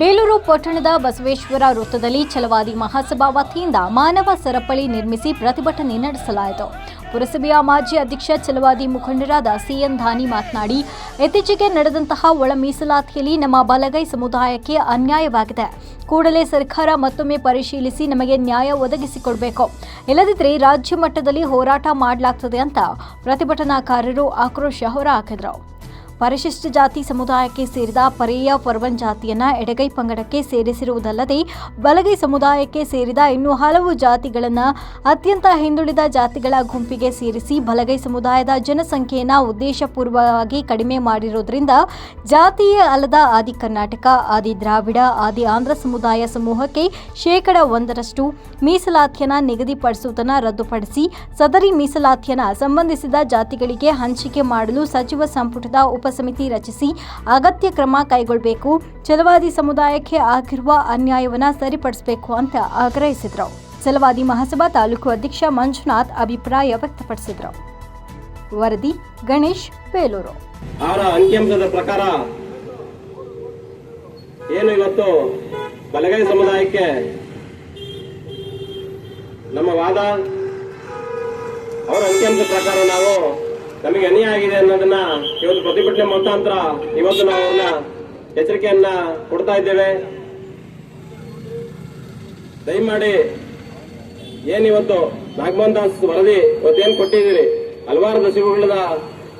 ಬೇಲೂರು ಪಟ್ಟಣದ ಬಸವೇಶ್ವರ ವೃತ್ತದಲ್ಲಿ ಛಲವಾದಿ ಮಹಾಸಭಾ ವತಿಯಿಂದ ಮಾನವ ಸರಪಳಿ ನಿರ್ಮಿಸಿ ಪ್ರತಿಭಟನೆ ನಡೆಸಲಾಯಿತು. ಪುರಸಭೆಯ ಮಾಜಿ ಅಧ್ಯಕ್ಷ ಛಲವಾದಿ ಮುಖಂಡರಾದ ಸಿಎನ್ ಧಾನಿ ಮಾತನಾಡಿ, ಇತ್ತೀಚೆಗೆ ನಡೆದಂತಹ ಒಳ ಮೀಸಲಾತಿಯಲ್ಲಿ ನಮ್ಮ ಬಲಗೈ ಸಮುದಾಯಕ್ಕೆ ಅನ್ಯಾಯವಾಗಿದೆ. ಕೂಡಲೇ ಸರ್ಕಾರ ಮತ್ತೊಮ್ಮೆ ಪರಿಶೀಲಿಸಿ ನಮಗೆ ನ್ಯಾಯ ಒದಗಿಸಿಕೊಡಬೇಕು. ಇಲ್ಲದಿದ್ದರೆ ರಾಜ್ಯ ಮಟ್ಟದಲ್ಲಿ ಹೋರಾಟ ಮಾಡಲಾಗ್ತದೆ ಅಂತ ಪ್ರತಿಭಟನಾಕಾರರು ಆಕ್ರೋಶ ಹೊರಹಾಕಿದರು ಪರಿಶಿಷ್ಟ ಜಾತಿ ಸಮುದಾಯಕ್ಕೆ ಸೇರಿದ ಪರೇಯ ಪರ್ವನ್ ಜಾತಿಯನ್ನ ಎಡಗೈ ಪಂಗಡಕ್ಕೆ ಸೇರಿಸಿರುವುದಲ್ಲದೆ ಬಲಗೈ ಸಮುದಾಯಕ್ಕೆ ಸೇರಿದ ಇನ್ನೂ ಹಲವು ಜಾತಿಗಳನ್ನ ಅತ್ಯಂತ ಹಿಂದುಳಿದ ಜಾತಿಗಳ ಗುಂಪಿಗೆ ಸೇರಿಸಿ ಬಲಗೈ ಸಮುದಾಯದ ಜನಸಂಖ್ಯೆಯನ್ನ ಉದ್ದೇಶಪೂರ್ವವಾಗಿ ಕಡಿಮೆ ಮಾಡಿರುವುದರಿಂದ ಜಾತಿಯೇ ಅಲ್ಲದ ಆದಿ ಕರ್ನಾಟಕ, ಆದಿ ದ್ರಾವಿಡ, ಆದಿ ಆಂಧ್ರ ಸಮುದಾಯ ಸಮೂಹಕ್ಕೆ ಶೇಕಡ ಒಂದರಷ್ಟು ಮೀಸಲಾತಿಯನ್ನ ನಿಗದಿಪಡಿಸುವುದನ್ನು ರದ್ದುಪಡಿಸಿ ಸದರಿ ಮೀಸಲಾತಿಯನ್ನ ಸಂಬಂಧಿಸಿದ ಜಾತಿಗಳಿಗೆ ಹಂಚಿಕೆ ಮಾಡಲು ಸಚಿವ ಸಂಪುಟದ ಉಪಸಮಿತಿ ರಚಿಸಿ ಅಗತ್ಯ ಕ್ರಮ ಕೈಗೊಳ್ಳಬೇಕು ಚಲವಾದಿ ಸಮುದಾಯಕ್ಕೆ ಆಗಿರುವ ಅನ್ಯಾಯವನ್ನು ಸರಿಪಡಿಸಬೇಕು ಅಂತ ಆಗ್ರಹಿಸಿದರು. ಚಲವಾದಿ ಮಹಾಸಭಾ ತಾಲೂಕು ಅಧ್ಯಕ್ಷ ಮಂಜುನಾಥ್ ಅಭಿಪ್ರಾಯ ವ್ಯಕ್ತಪಡಿಸಿದರು. ವರದಿ, ಗಣೇಶ್, ಬೇಲೂರು. ಪ್ರಕಾರ ಏನು ಇವತ್ತು ಬಲಗೈ ಸಮುದಾಯಕ್ಕೆ ನಮ್ಮ ವಾದ? ಅವರ ಅಂಕಿಅಂಶದ ಪ್ರಕಾರ ನಾವು ನಮಗೆ ಅನ್ಯಾಯ ಆಗಿದೆ ಅನ್ನೋದನ್ನ ಇವತ್ತು ಪ್ರತಿಭಟನೆ ಮುಖಾಂತರ ಇವತ್ತು ನಾವು ಅವ್ರನ್ನ ಎಚ್ಚರಿಕೆಯನ್ನ ಕೊಡ್ತಾ ಇದ್ದೇವೆ. ದಯಮಾಡಿ ಏನಿವತ್ತು ನಾಗಮೋಹನ್ ದಾಸ್ ವರದಿ ಇವತ್ತೇನು ಕೊಟ್ಟಿದ್ದೀರಿ? ಹಲವಾರು ದಶಕಗಳದ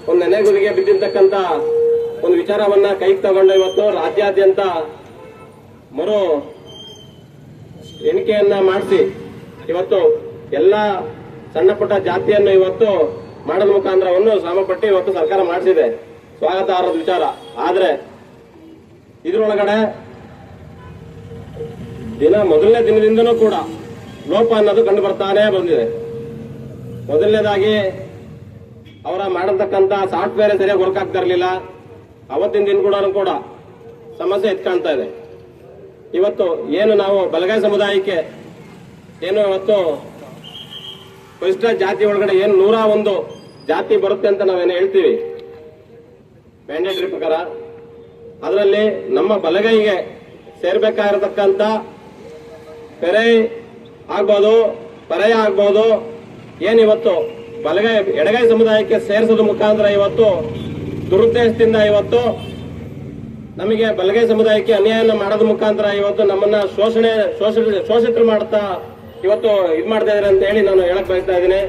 ಒಂದು ನೆನೆಗುದಿಗೆ ಬಿದ್ದಿರ್ತಕ್ಕಂತ ಒಂದು ವಿಚಾರವನ್ನ ಕೈಗೆ ತಗೊಂಡು ಇವತ್ತು ರಾಜ್ಯಾದ್ಯಂತ ಮರು ಎಣಿಕೆಯನ್ನ ಮಾಡಿಸಿ ಇವತ್ತು ಎಲ್ಲ ಸಣ್ಣ ಪುಟ್ಟ ಜಾತಿಯನ್ನು ಇವತ್ತು ಮಾಡೋದ ಮುಖಾಂತರವನ್ನು ಶ್ರಮಪಟ್ಟು ಇವತ್ತು ಸರ್ಕಾರ ಮಾಡಿಸಿದೆ. ಸ್ವಾಗತಾರ್ಹದ ವಿಚಾರ. ಆದ್ರೆ, ಇದ್ರೊಳಗಡೆ ದಿನ ಮೊದಲನೇ ದಿನದಿಂದನೂ ಕೂಡ ಲೋಪ ಅನ್ನೋದು ಕಂಡು ಬರ್ತಾನೆ ಬಂದಿದೆ. ಮೊದಲನೇದಾಗಿ ಅವರ ಮಾಡತಕ್ಕಂತ ಸಾಫ್ಟ್ವೇರ್ ಸರಿಯಾಗಿ ವರ್ಕ್ ಆಗ್ತಾ ಇರಲಿಲ್ಲ. ಅವತ್ತಿನ ದಿನ ಕೂಡ ಕೂಡ ಸಮಸ್ಯೆ ಎತ್ಕಾಣ್ತಾ ಇದೆ. ಇವತ್ತು ಏನು ನಾವು ಬಲಗೈ ಸಮುದಾಯಕ್ಕೆ ಏನು ಇವತ್ತು ಪರಿಶಿಷ್ಟ ಜಾತಿ ಒಳಗಡೆ ಏನು ನೂರ ಒಂದು ಜಾತಿ ಬರುತ್ತೆ ಅಂತ ನಾವೇನು ಹೇಳ್ತೀವಿ? ಮ್ಯಾಂಡೇಟರಿ ಪ್ರಕಾರ. ಅದರಲ್ಲಿ ನಮ್ಮ ಬಲಗೈಗೆ ಸೇರ್ಬೇಕಾಗಿರತಕ್ಕಂತ ಪೆರೈ ಆಗ್ಬೋದು ಪರೆಯ ಆಗ್ಬೋದು ಏನಿವತ್ತು ಬಲಗೈ, ಎಡಗೈ ಸಮುದಾಯಕ್ಕೆ ಸೇರಿಸೋದು ಮುಖಾಂತರ ಇವತ್ತು ದುರುದ್ದೇಶದಿಂದ ಇವತ್ತು ನಮಗೆ ಬಲಗೈ ಸಮುದಾಯಕ್ಕೆ ಅನ್ಯಾಯನ ಮಾಡೋದ್ರ ಮುಖಾಂತರ ಇವತ್ತು ನಮ್ಮನ್ನ ಶೋಷಣೆ, ಶೋಷಿತ, ಶೋಷಿತರು ಮಾಡ್ತಾ ಇವತ್ತು ಇದು ಮಾಡ್ತಾ ಇದ್ದಾರೆ ಅಂತ ಹೇಳಿ ನಾನು ಹೇಳಕ್ ಬಯಸ್ತಾ ಇದ್ದೀನಿ.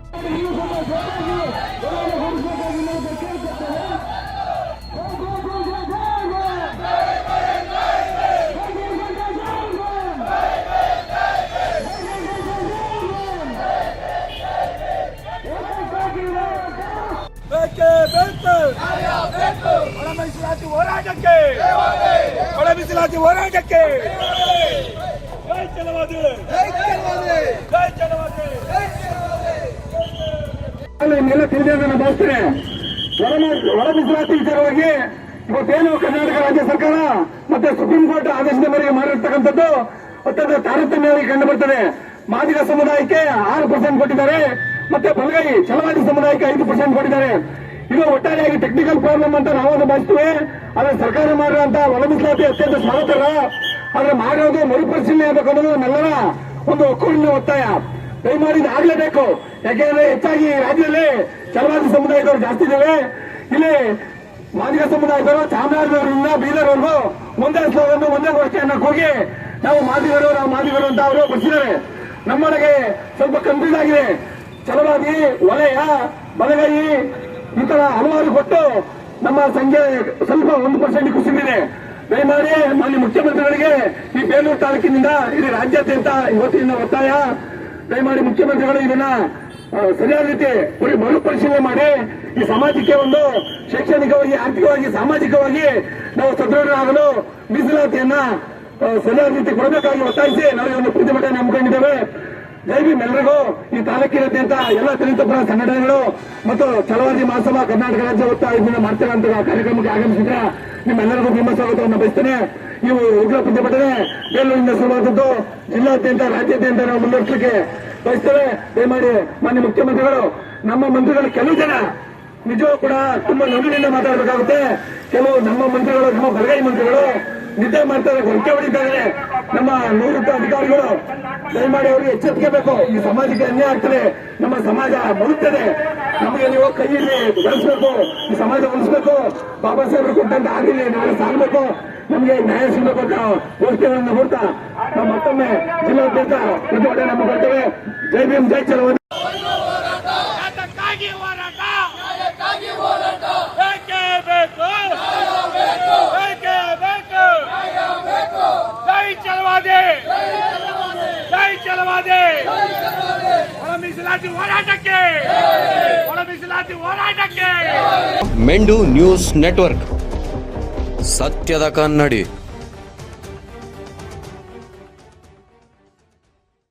ಹೋರಾಟಕ್ಕೆ. ಬೇಕು ಒಳ ಮೀಸಲಾತಿ ಜೈ ಹೋರಾಟಕ್ಕೆ ಜೈ ಚಲವಾದಿ ಜೈ ಚಲವಾದಿ ತಿಳಿದಿದೆ ನಾನು ಭಾವಿಸ್ತೇನೆ. ಒಳ ಒಳ ಮೀಸಲಾತಿ ವಿಚಾರವಾಗಿ ಇವತ್ತೇನು ಕರ್ನಾಟಕ ರಾಜ್ಯ ಸರ್ಕಾರ ಮತ್ತೆ ಸುಪ್ರೀಂ ಕೋರ್ಟ್ ಆದೇಶದ ಮೇರೆಗೆ ಮಾಡಿರ್ತಕ್ಕಂಥದ್ದು ಅತ್ಯಂತ ತಾರತಮ್ಯವಾಗಿ ಕಂಡು ಬರ್ತದೆ ಮಾದಿಗ ಸಮುದಾಯಕ್ಕೆ ಆರು ಪರ್ಸೆಂಟ್ ಕೊಟ್ಟಿದ್ದಾರೆ. ಮತ್ತೆ ಬಲಗೈ ಛಲವಾದಿ ಸಮುದಾಯಕ್ಕೆ ಐದು ಪರ್ಸೆಂಟ್ ಕೊಟ್ಟಿದ್ದಾರೆ. ಇದು ಒಟ್ಟಾರೆಯಾಗಿ ಟೆಕ್ನಿಕಲ್ ಪ್ರಾಬ್ಲಮ್ ಅಂತ ನಾವು ಭಾವಿಸ್ತೇವೆ. ಆದ್ರೆ ಸರ್ಕಾರ ಮಾಡಿರುವಂತಹ ಒಳ ಮೀಸಲಾತಿ ಅತ್ಯಂತ ಸ್ವಾಗತಾರ್ಹ ಆದ್ರೆ ಮಾಡೋದು ಮರುಪರಿಶೀಲನೆ ಆಗಬೇಕು ಅನ್ನೋದು ನಮ್ಮೆಲ್ಲರ ಒಂದು ಒಕ್ಕೂರಿನ ಒತ್ತಾಯ. ದಯಮಾಡಿ ಆಗ್ಲೇಬೇಕು. ಯಾಕೆಂದ್ರೆ ಹೆಚ್ಚಾಗಿ ರಾಜ್ಯದಲ್ಲಿ ಚಲವಾದಿ ಸಮುದಾಯದವರು ಜಾಸ್ತಿ ಇದ್ದೇವೆ ಇಲ್ಲಿ ಮಾದಿಗ ಸಮುದಾಯದವರು, ಚಾಮರಾಜನಗರದಿಂದ ಬೀದರ್ವರೆಗೂ ಒಂದೇ ಸ್ಲೋಗನ್ನು, ಒಂದೇ ಗೋಷ್ಠಿಯನ್ನ ಕೂಗಿ ನಾವು ಮಾದಿಗರು ನಾವು ಮಾದಿಗರು ಅಂತ ಅವರು ಬರ್ತಿದ್ದಾರೆ ನಮ್ಮೊಳಗೆ ಸ್ವಲ್ಪ ಕನ್ಫ್ಯೂಸ್ ಆಗಿದೆ. ಚಲವಾದಿ ವಲಯ ಬಲಗೈ ಈ ತರ ಹಲವಾರು ಕೊಟ್ಟು ನಮ್ಮ ಸಂಖ್ಯೆ ಸ್ವಲ್ಪ ಒಂದು ಪರ್ಸೆಂಟ್ ಕುಸಿದಿದೆ ದಯಮಾಡಿ ಮಾನ್ಯ ಮುಖ್ಯಮಂತ್ರಿಗಳಿಗೆ ಈ ಬೇಲೂರು ತಾಲೂಕಿನಿಂದ, ಇಲ್ಲಿ ರಾಜ್ಯಾದ್ಯಂತ ಇವತ್ತಿನ ಒತ್ತಾಯ. ದಯಮಾಡಿ ಮುಖ್ಯಮಂತ್ರಿಗಳು ಇದನ್ನ ಸರಿಯಾದ ರೀತಿ ಪರಿ- ಮರುಪರಿಶೀಲನೆ ಮಾಡಿ, ಈ ಸಮಾಜಕ್ಕೆ ಒಂದು ಶೈಕ್ಷಣಿಕವಾಗಿ, ಆರ್ಥಿಕವಾಗಿ, ಸಾಮಾಜಿಕವಾಗಿ ನಾವು ಸದೃಢರಾಗಲು ಮೀಸಲಾತಿಯನ್ನ ಸರಿಯಾದ ರೀತಿ ಕೊಡಬೇಕಾಗಿ ಒತ್ತಾಯಿಸಿ ನಾವು ಒಂದು ಪ್ರತಿಭಟನೆ ಹಮ್ಮಿಕೊಂಡಿದ್ದೇವೆ. ಎಲ್ರಿಗೂ ಈ ತಾಲೂಕಿನಾದ್ಯಂತ ಎಲ್ಲ ದಲಿತ ಪರ ಸಂಘಟನೆಗಳು ಮತ್ತು ಚಲವಾದಿ ಮಹಾಸಭಾ ಕರ್ನಾಟಕ ರಾಜ್ಯ ಒತ್ತಾಯದಿಂದ ಮಾಡ್ತಾರಂತ ಕಾರ್ಯಕ್ರಮಕ್ಕೆ ಆಗಮಿಸಿದ್ರೆ ನಿಮ್ಮೆಲ್ಲರಿಗೂ ನಿಮ್ಮ ಸ್ವಾಗತವನ್ನು ಬಯಸ್ತೇನೆ. ನೀವು ಉಗ್ರ ಪ್ರತಿಭಟನೆ ಬೇಲೂರಿನಿಂದ ಶುರುವಾದದ್ದು ಜಿಲ್ಲಾದ್ಯಂತ, ರಾಜ್ಯಾದ್ಯಂತ ನಾವು ಮುನ್ನಡೆಸಲಿಕ್ಕೆ ಬಯಸ್ತೇವೆ. ದಯಮಾಡಿ ಮಾನ್ಯ ಮುಖ್ಯಮಂತ್ರಿಗಳು, ನಮ್ಮ ಮಂತ್ರಿಗಳು ಕೆಲವು ಜನ ನಿಜವೂ ಕೂಡ ತುಂಬಾ ನಗುನಿಂದ ಮಾತಾಡಬೇಕಾಗುತ್ತೆ. ಕೆಲವು ನಮ್ಮ ಮಂತ್ರಿಗಳು, ನಮ್ಮ ಬಲಗೈ ಮಂತ್ರಿಗಳು ನಿದ್ದೆ ಮಾಡ್ತಾರೆ ಹೊರಕೆ ಹೊಡಿತಾರೆ ನಮ್ಮ ನಿವೃತ್ತ ಅಧಿಕಾರಿಗಳು, ದಯಮಾಡಿ ಅವರಿಗೆ ಎಚ್ಚರಿಕೆ ಬೇಕು ಈ ಸಮಾಜಕ್ಕೆ ಅನ್ಯಾಯ ಆಗ್ತದೆ. ನಮ್ಮ ಸಮಾಜ ಬರುತ್ತದೆ ನಮಗೆ ನೀವು ಕೈಯಲ್ಲಿ ಬೆಳೆಸಬೇಕು. ಈ ಸಮಾಜ ಉಳಿಸ್ಬೇಕು. ಬಾಬಾ ಸಾಹೇಬರು ಕೊಟ್ಟಂತ ಆಗಿಲ್ಲ ನಾಳೆ ಸಾಗಬೇಕು. ನಮಗೆ ನ್ಯಾಯ ಸಿಗಬೇಕು ಅಂತ ಘೋಷಣೆಗಳನ್ನು ಕೊಡ್ತಾ, ನಾವು ಮತ್ತೊಮ್ಮೆ ಜಿಲ್ಲಾದ್ಯಂತ ಪ್ರತಿಭಟನೆ ನಮ್ಮ ಬರ್ತೇವೆ ಜೈ ಭೀಮ್, ಜೈ ಚಲವನ್ ಯಾತಕ್ಕಾಗಿ ಹೋರಾಟ ಬೇಕೇ ಬೇಕು ಬೇಕೇ ಬೇಕು ಜೈ ಚಲವಾದಿ ಜೈ ಚಲವಾದಿ ಒಳ ಮೀಸಲಾತಿ ಹೋರಾಟಕ್ಕೆ! ಒಳ ಮೀಸಲಾತಿ ಹೋರಾಟಕ್ಕೆ! ಮೆಂಡು ನ್ಯೂಸ್ ನೆಟ್ವರ್ಕ್. ಸತ್ಯದ ಕನ್ನಡಿ.